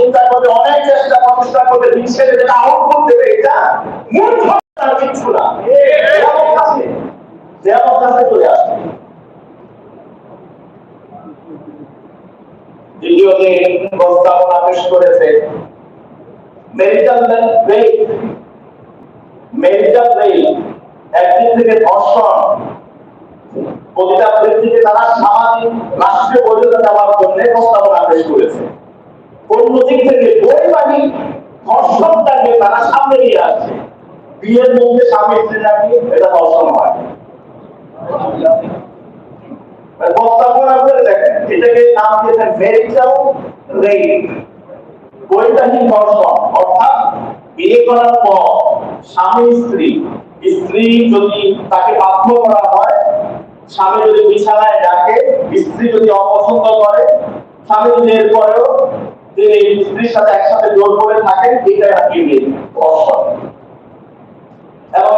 চিন্তা করবে অনেক চেষ্টা প্রচেষ্টা করবে বিশ্বের যেটা আউটপুট দেবে এটা মূর্খতার কিচ্ছু না। যেমন কাছে চলে আসবে। প্রস্তাবনা পেশ করেছে। একদিক থেকে তারা সামাজিক, রাষ্ট্রীয় বৈধতা দেওয়ার জন্য প্রস্তাবনা পেশ করেছে। অন্যদিক থেকে বৈবাহিক ধর্ষণটাকে তারা সামনে নিয়ে আসছে। বিয়ের মধ্যে স্বামী স্ত্রী নাকি এটা ধর্ষণ হয়। স্ত্রী স্ত্রী যদি তাকে বাধ্য করা হয়, স্বামী যদি বিছানায় ডাকে স্ত্রী যদি অপছন্দ করে, স্বামী যদি এরপরেও তিনি স্ত্রীর সাথে একসাথে জোর করে থাকেন, এটা নাকি বিয়ে এবং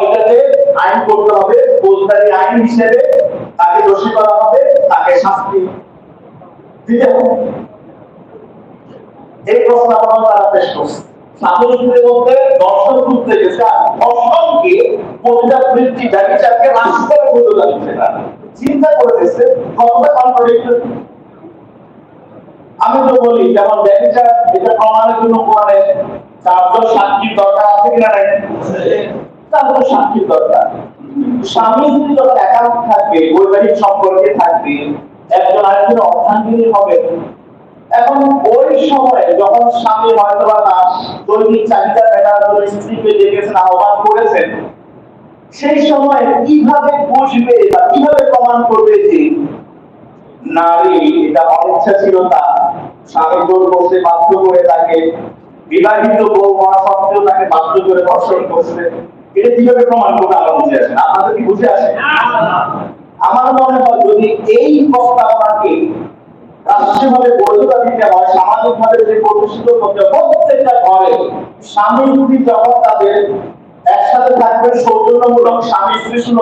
আইন করতে হবে, ফৌজদারি আইন হিসেবে তাকে দোষী করা হবে, তাকে শাস্তি। দিতে হবে এই তারা করছে দিচ্ছে। চিন্তা করে দেখছে কতটা আমি তো বলি, যেমন ব্যবচার এটা প্রমাণের জন্য কোরআনে চারজন সাক্ষীর দরকার আছে কিনা নাই চারজন সাক্ষীর দরকার। স্বামী স্ত্রী যখন একান্ত থাকবে, বৈবাহিক সম্পর্কে থাকবে, একজন আরেকজনের অর্ধাঙ্গিনী হবে, এখন ওই সময়ে যখন স্বামী হয়তো বা তার দৈনিক চাহিদা মেটার জন্য স্ত্রীকে ডেকেছেন আহ্বান করেছেন, সেই সময় কীভাবে বুঝবে বা কীভাবে প্রমাণ করবে যে নারী এটা অনিচ্ছা ছিল তা স্বামী করতে বাধ্য করে তাকে, বিবাহিত বউ হওয়া সত্ত্বেও তাকে বাধ্য করে ধর্ষণ করছে। এটা কীভাবে প্রমাণ করবে আমার বুঝে আসে আপনাদের কি বুঝে আসে? আমার মনে হয় যদি এই প্রস্তাবনাকে রাষ্ট্রীয়ভাবে বৈধতা দিতে হয় যদি প্রতিষ্ঠিত করতে প্রত্যেকটা ঘরে স্বামী স্ত্রী যখন তাদের একসাথে থাকবে, সৌজন্যমূলক স্বামী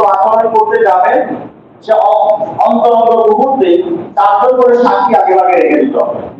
আচরণ করতে যাবেন সে অ- অন্তর অন্তর মুহূর্তে চারজন করে সাক্ষী আগে আগে রেখে দিতে হবে।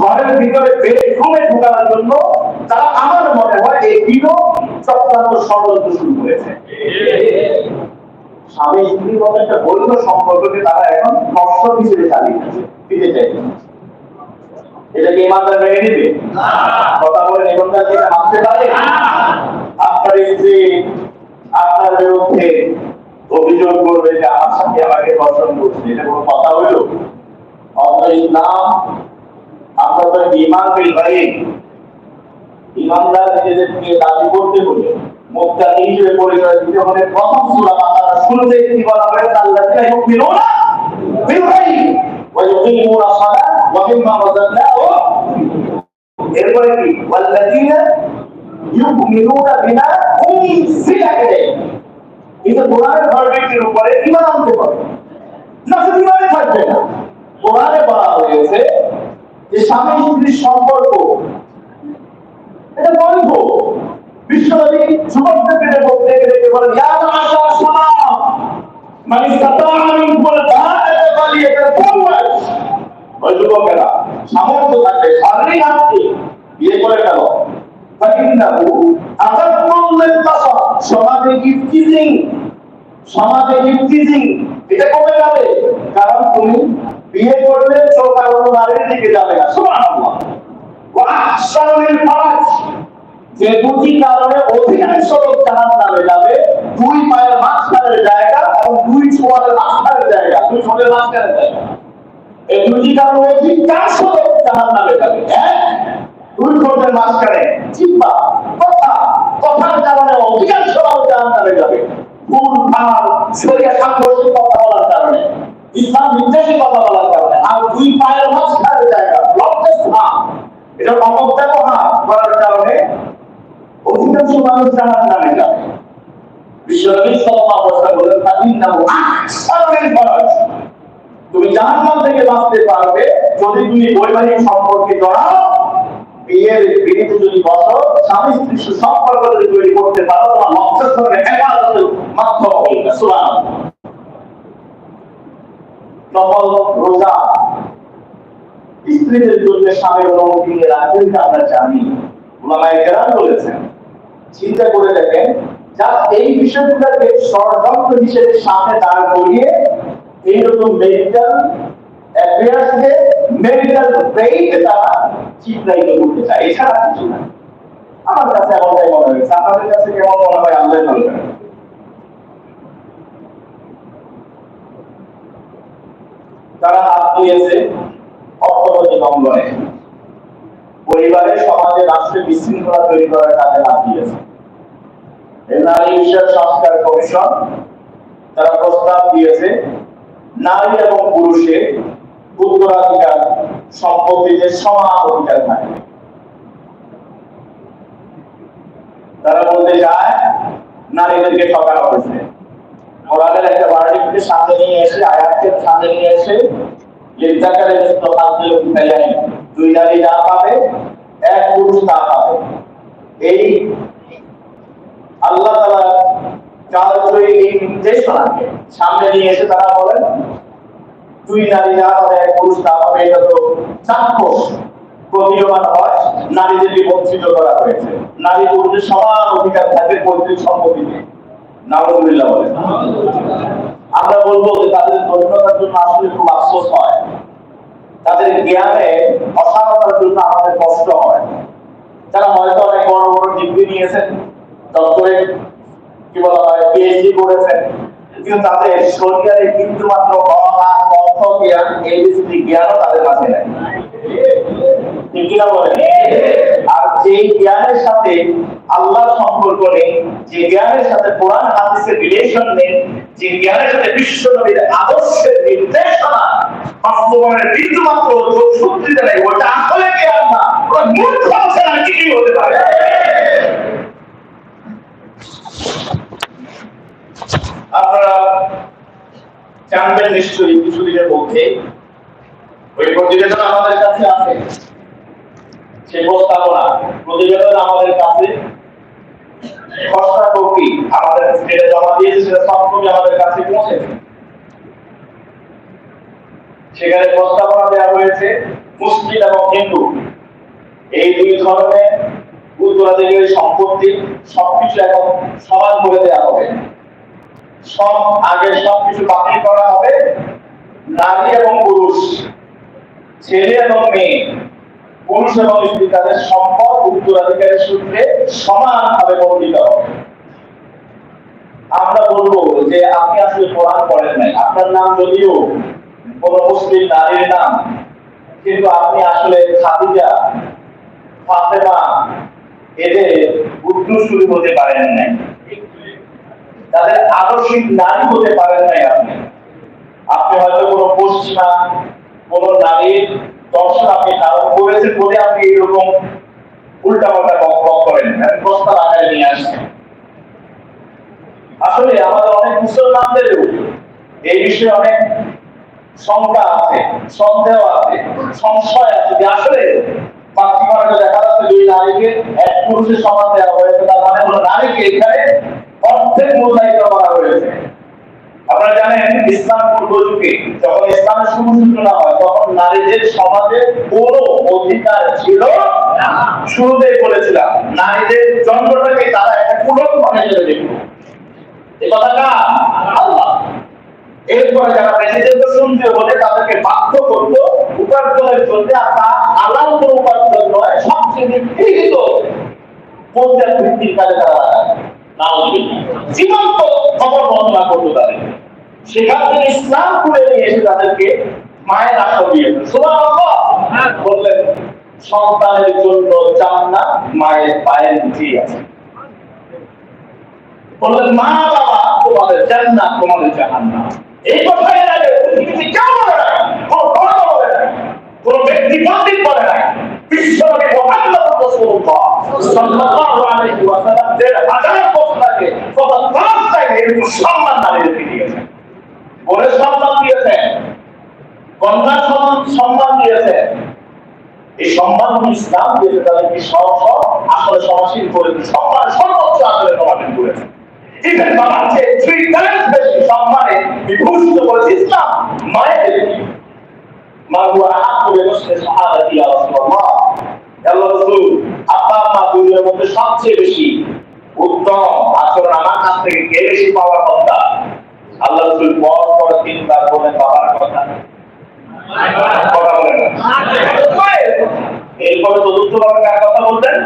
ঘরের ভিতরে বেডরুমে ঢোকানোর জন্য তারা আমার মনে হয় এই বিনো চক্রান্ত ষড়যন্ত্র শুরু করেছে। স্বামী মতো একটা বৈধ সম্পর্ককে তারা এখন হিসেবে চালিয়ে চাইছে। এটা কি ইমানদার মেনে কথা বলে নিবন্ধন থেকে পারে? আপনার স্ত্রী আপনার বিরুদ্ধে অভিযোগ করবে যে আমার সাথে আমাকে ধর্ষণ করছে, এটা কোনো কথা হইল? অথচ ইসলাম আমরা তো ইমান বিল গাইব নিজেদেরকে দাবি করতে হলে মুক্তাকি হিসেবে পরিচয় দিতে হলে প্রথম সূরা বাকারা শুরুতে কি বলা হয়েছে আল্লাযিনা ইউমিনুনা বিল এরপরে কি? ওয়াল্লাযিনা ইউমিনুনা বিমা উনজিলা ইলাইহিম এটা উপরে ঈমান আনতে হবে না, শুধু ঈমানে থাকবে না। কোরআনে বলা হয়েছে যে স্বামী স্ত্রীর সম্পর্ক, এটা বৈধ বিশ্বনবী যুবকদেরকে বলতে গেলে বলেন, ইয়া মাশা সালাম মানে সাতাআ মিনকুল বাআতা ফালিয়াতাযাওয়াজ ওই যুবকেরা সামর্থ্য থাকবে শারীরিক হাতকে বিয়ে করে লিলবাসার সমাজে ইফতিজিং, সমাজে এটা কমে যাবে। কারণ তুমি বিয়ে করলে চোখ অন্য নারীর দিকে যাবে না। যে দুটি কারণে অধিকাংশ লোক জাহান নামে যাবে, দুই পায়ের মাঝখানের জায়গা এবং দুই ছোয়ালের মাঝখানের জায়গা। দুই ছোয়ালের মাঝখানের জায়গা। এই দুটি কারণে অধিকাংশ লোক জাহান নামে যাবে দুই ঠোঁটের মাঝখানে জিহ্বা কথা, কথার কারণে অধিকাংশ লোক জাহান নামে যাবে। ভুল ভালো শরীরে সাংঘর্ষিক কথা বলার ইসলাম নির্দেশী কথা বলার কারণে। আর দুই পায়ের মাঝখানের জায়গা। এটা অপব্যবহার করার কারণে অধিকাংশ মানুষ জানার নামে যাবে সম্পর্কে জড়াও। যদি বসো, স্বামী স্ত্রী সুসম্পর্ক করতে পারো, তোমার মাধ্যম রোজা স্ত্রীদের জন্য স্বামীর অনুমতি নিয়ে রাখবেন আমরা জানি। বলেছেন, চিন্তা করে দেখেন, যা এই বিষয়গুলোকে ষড়যন্ত্র হিসেবে সামনে দাঁড় করিয়ে এইরকম মেডিকেল অ্যাফেয়ার্সকে মেডিকেল ব্রেইকে তারা চিত্রায়িত করতে চায়। এছাড়া কিছু না। আমার কাছে এমনটাই মনে হয়েছে। আপনাদের কাছে কেমন মনে হয়? আল্লাহ ভালো তারা হাত দিয়েছে অর্থনৈতিক অঙ্গনে পরিবারে সমাজে রাষ্ট্রে বিশৃঙ্খলা তৈরি করার কাজে হাত দিয়েছে। নারী বিষয়ক সংস্কার কমিশন তারা প্রস্তাব দিয়েছে, নারী এবং পুরুষের উত্তরাধিকার সম্পত্তিতে সমান অধিকার থাকে। তারা বলতে চায়, নারীদেরকে ঠকানো হয়েছে। কোরআনের একটা বার্ডিককে সামনে নিয়ে এসে, আয়াতকে সামনে নিয়ে এসে লিজাকারে মিসল হাজিল উনসাইয়াইন দুই নারী যা পাবে, এক পুরুষ তা পাবে। এই আল্লাহ তাআলা কালজয়ী এই নির্দেশনাকে সামনে নিয়ে এসে তারা বলেন, দুই নারী যা পাবে, এক পুরুষ তা পাবে, এটা তো চাক্ষুষ। প্রতীয়মান হয়, নারীদেরকে বঞ্চিত করা হয়েছে। নারী পুরুষের সমান অধিকার থাকবে পৈতৃক সম্পত্তিতে। নাউজুবিল্লাহ বলেন আমরা বলব যে তাদের দক্ষতার জন্য আসলে খুব আফসোস হয়। তাদের জ্ঞানে অসারতার জন্য আমাদের কষ্ট হয়। যারা হয়তো অনেক বড় বড় ডিগ্রি নিয়েছেন, ডক্টরেট, কি বলা হয় পিএইচডি করেছেন, কিন্তু তাদের শরীরে কিন্তু মাত্র অহা অর্থ জ্ঞান এবিসিডি জ্ঞানও তাদের কাছে নেই। ঠিক কিনা বলেন? যে জ্ঞানের সাথে আল্লাহ সম্পর্ক নেই, যে জ্ঞানের সাথে কোরআন হাদিসের রিলেশন নেই, যে জ্ঞানের সাথে বিশ্ব নবীর আদর্শের নির্দেশনা বাস্তবায়নের বিন্দু মাত্র শক্তিতে নেই, ওটা আসলে জ্ঞান না, ওটা মূর্খ ছাড়া কিছুই হতে পারে আপনারা জানবেন নিশ্চয়ই কিছুদিনের মধ্যে, ওই প্রতিবেদন আমাদের কাছে আছে। সেখানে প্রস্তাবনা দেওয়া হয়েছে, মুসলিম এবং হিন্দু। এই দুই ধরনের উত্তরাধিকারী সম্পত্তি সবকিছু এখন সমান করে দেওয়া হবে। সব আগে সবকিছু বাতিল করা হবে। নারী এবং পুরুষ, ছেলে এবং মেয়ে। পুরুষ এবং স্ত্রী তাদের সম্পদ উত্তরাধিকারের সূত্রে সমানভাবে বর্ণিত। হবে আমরা বলব যে আপনি আসলে কোরআন পড়েন নাই। আপনার নাম যদিও কোন মুসলিম নারীর নাম, কিন্তু আপনি আসলে খাদিজা, ফাতেমা, এদের উত্তরসূরি হতে পারেন নাই। তাদের আদর্শিক নারী হতে পারেন নাই আপনি। আপনি হয়তো কোনো পশ্চিমা, কোন নারীর দর্শন আপনি ধারণ করেছেন বলে আপনি এইরকম উল্টা বক করেন। প্রস্তাব আকারে নিয়ে আসছেন আসলে আমাদের অনেক মুসলমানদেরও এই বিষয়ে অনেক শঙ্কা আছে, সন্দেহ আছে, সংশয় আছে যে আসলে মাতৃভারতে দেখা যাচ্ছে দুই নারীকে, এক পুরুষের সমান দেওয়া হয়েছে, তার মানে হলো নারীকে এখানে অর্ধেক মূল্যায়িত করা হয়েছে। আপনারা জানেন ইসলাম পূর্ব যুগে যখন ইসলামের শুভ সূচনা হয়, তখন নারীদের সমাজে কোনো অধিকার ছিল না। শুরুতেই বলেছিলাম, নারীদের জন্মটাকে তারা একটা পুরন মনে করে দেখল এ কথাটা আল্লাহ। এরপরে যারা প্রেসিডেন্ট শুনতে হলে তাদেরকে বাধ্য করতো উপার্জনের জন্য, আর তা উপার্জন নয়, সবচেয়ে নিগৃহীত পঞ্চায়েত ভিত্তির কাজে তারা নাউজুবিল্লাহ। জীবন্ত খবর বর্ণনা করতো তাদের সেখান থেকে ইসলাম খুলে নিয়ে এসে তাদেরকে মায়ের আসল দিয়েছে সুবহানাল্লাহ। বললেন সন্তানের জন্য জান্নাত মায়ের পায়ের নিচেই আছে। বললেন মা বাবা তোমাদের জান্নাত তোমাদের জাহান্নাম। এই কথাই লাগে পৃথিবীতে কেউ বলে না কোনো ধর্ম বলে না কোনো ব্যক্তি পন্ডিত বলে না বিশ্বনবী মুহাম্মদ রাসূলুল্লাহ সাল্লাল্লাহু আলাইহি ওয়াসাল্লাম দেড় হাজার বছর আগে কত ফার্স্ট টাইম এরকম সম্মান নারীদেরকে দিয়েছেন বোনের সম্মান দিয়েছেন কন্যার সম্মান দিয়েছেন এই সম্মান ইসলাম দিয়েছে তাদেরকে সহ আসলে সমাসীন করে সম্মান, সর্বোচ্চ আসলে সমাসীন করেছে ইভেন বাবার থ্রি টাইমস বেশি সম্মানে বিভূষিত করেছে ইসলাম মায়েদেরকে মা হুয়া আহাক্কু বিহুসনি সাহাবাতি ইয়া রাসূলুল্লাহ। আল্লাহ রাসূল আপা আম্মা দুনিয়ার মধ্যে সবচেয়ে বেশি উত্তম আচরণ আমার কাছ থেকে কে বেশি পাওয়ার কথা? আল্লাহ রাসূল পর পর তিনবার বলেন বাবার কথা। কথা চতুর্থ বাবার কার কথা বলতেন?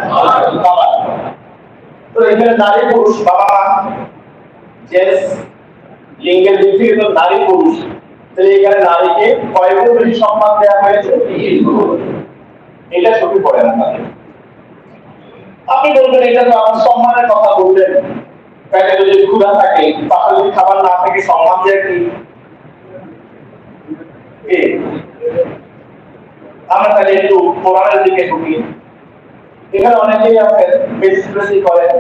বাবার। তো এখানে নারী পুরুষ, বাবা জেন্টস, লিঙ্গের দিক থেকে তো নারী পুরুষ। তাহলে এখানে নারীকে কয় বেশি সম্মান দেওয়া হয়েছে? এটা চোখে পড়ে না তাদের। আপনি বলবেন, এটা তো আমার সম্মানের কথা বললেন। পেটে যদি ক্ষুধা থাকে তাহলে যদি খাবার না থাকে, সম্মান দেয় কি? আমরা তাহলে একটু কোরআনের দিকে ঢুকি। এখানে অনেকেই আছেন, বেশি করেন।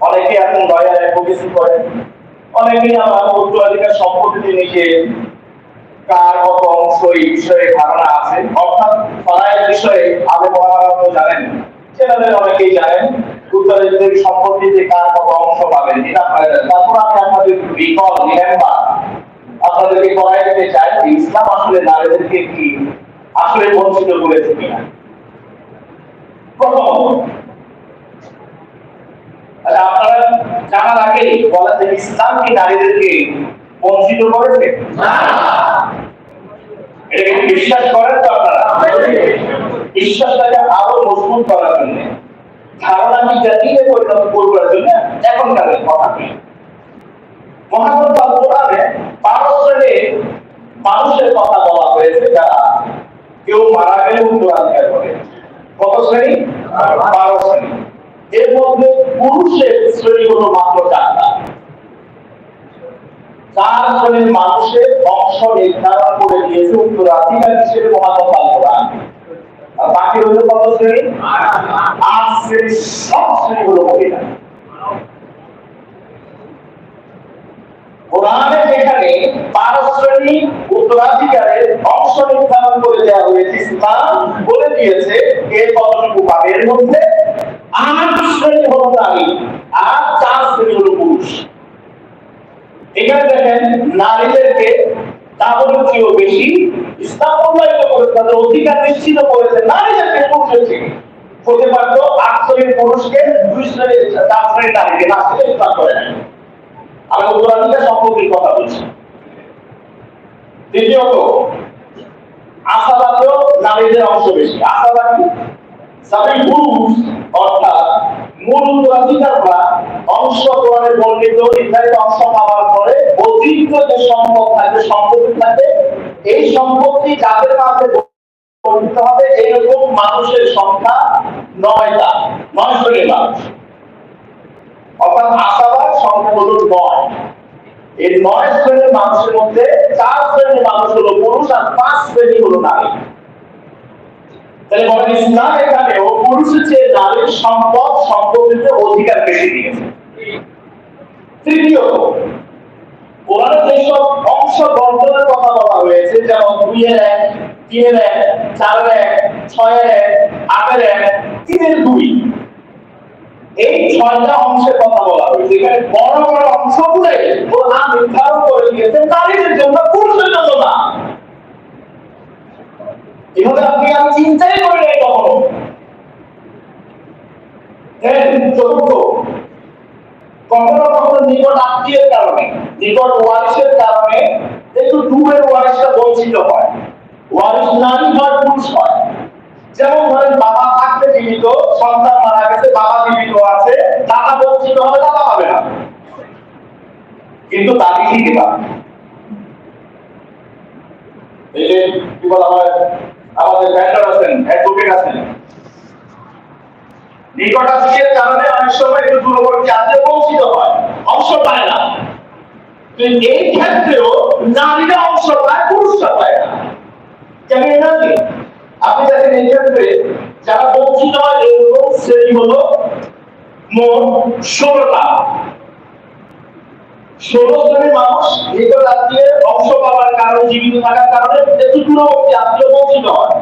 অনেকেই আছেন, দয়া অ্যাডভোকেসি করেন। অনেকেই আমার উত্তরাধিকার সম্পত্তি নিজে কার অংশ এই বিষয়ে ধারণা আছে। অর্থাৎ বিষয়ে আগে মহারাজ জানেন। সেনাদের অনেকেই জানেন উত্তরাধিকার সম্পত্তিতে কার কত অংশ পাবেন তারপর আমি আপনাদের রিকল রিমেম্বার আপনাদেরকে করাই দিতে চাই ইসলাম আসলে নারীদেরকে কি আসলে বঞ্চিত করেছে কিনা। প্রথম আচ্ছা আপনারা জানার আগে বলা যে ইসলাম কি নারীদেরকে বঞ্চিত করেছে? এটা বিশ্বাস করেন তো আপনারা? বিশ্বাসটাকে আরও মজবুত করার জন্য ধারণা কি জাতিকে পরিণত জন্য এখনকার কথা কি মানুষের কথা বলা হয়েছে যারা কেউ মারা করে কত শ্রেণি? বারো শ্রেণি। এর মধ্যে পুরুষের শ্রেণি হলো মাত্র চারটা। চার শ্রেণির মানুষের অংশ নির্ধারণ করে দিয়েছে উত্তরাধিকার হিসেবে আর বাকি হলো কত শ্রেণি? আট শ্রেণি সব শ্রেণি হলো যেখানে বারো উত্তরাধিকারের অংশ নির্ধারণ করে দেওয়া হয়েছে, ইসলাম বলে দিয়েছে এর কতটুকু পাবে? মধ্যে আট শ্রেণি হলো নারী, আর চার শ্রেণি হলো পুরুষ। এখানে দেখেন, নারীদেরকে তাদের চেয়েও বেশি। করেছে তাদের অধিকার নিশ্চিত করেছে। নারীদেরকে পুরুষের থেকে হতে পারতো আট শ্রেণির পুরুষকে দুই শ্রেণির চার শ্রেণির নারীকে, না সেটা করে আমি সম্পর্কের কথা বলছি। দ্বিতীয়ত আশাবাদীয় নারীদের অংশ বেশি। আশাবাদী সাবেক পুরুষ, অর্থাৎ মূল উত্তরাধিকাররা অংশ গ্রহণে বর্ণিত নির্ধারিত অংশ পাওয়ার পরে অতিরিক্ত যে সম্পদ থাকবে সম্পত্তি এই সম্পত্তি যাদের বর্ণিত হবে, এরকম মানুষের সংখ্যা নয় অর্থাৎ আশাবাদ সংখ্যা নয়। এই নয় শ্রেণির মানুষের মধ্যে চার শ্রেণির মানুষ হলো পুরুষ আর পাঁচ শ্রেণি হলো নারী। তাহলে বলেন ইসলাম পুরুষের চেয়ে নারীর সম্পদ, সম্পত্তিতে অধিকার বেশি দিয়েছে। তৃতীয়ত কোরআনে যেসব অংশ বন্টনের কথা বলা হয়েছে, যেমন দুইয়ের এক, তিনের এক, চারের এক, ছয়ের এক, আটের এক, তিনের দুই, এই ছয়টা অংশের কথা বলা হয়েছে। এখানে বড় বড় অংশগুলো কোরআন নির্ধারণ করে দিয়েছে নারীদের জন্য, পুরুষের জন্য না। এভাবে আপনি আর চিন্তাই করে নাই কখনো। চতুর্থ, কখনো নিকট আত্মীয়ের কারণে, নিকট ওয়ারিসের কারণে একটু দূরের ওয়ারিসটা বঞ্চিত হয়। ওয়ারিস নারী হয়, পুরুষ হয়। যেমন ধরেন বাবা থাকতে জীবিত, সন্তান মারা গেছে, বাবা জীবিত আছে, দাদা বঞ্চিত হবে, দাদা পাবে না। কিন্তু দাদি ঠিকই পাবে এই যে কি বলা হয়, আমাদের ভেন্ডর আছেন, অ্যাডভোকেট আছেন। নিকটাত্মীয়ের কারণে অনেক সময় একটু দূরবর্তী আত্মীয় বঞ্চিত হয়। অবসর পায় না। এই ক্ষেত্রেও নারীরা অবসর পায় পুরুষরা পায় না। কেন নারী? আপনি দেখেন এই ক্ষেত্রে যারা বঞ্চিত হয় এরকম শ্রেণি হলো মন ষোলটা। ষোলো জনের মানুষ নিকট আত্মীয়ের অংশ পাওয়ার কারণে, জীবিত থাকার কারণে একটু দূরবর্তী আত্মীয় বঞ্চিত হয়।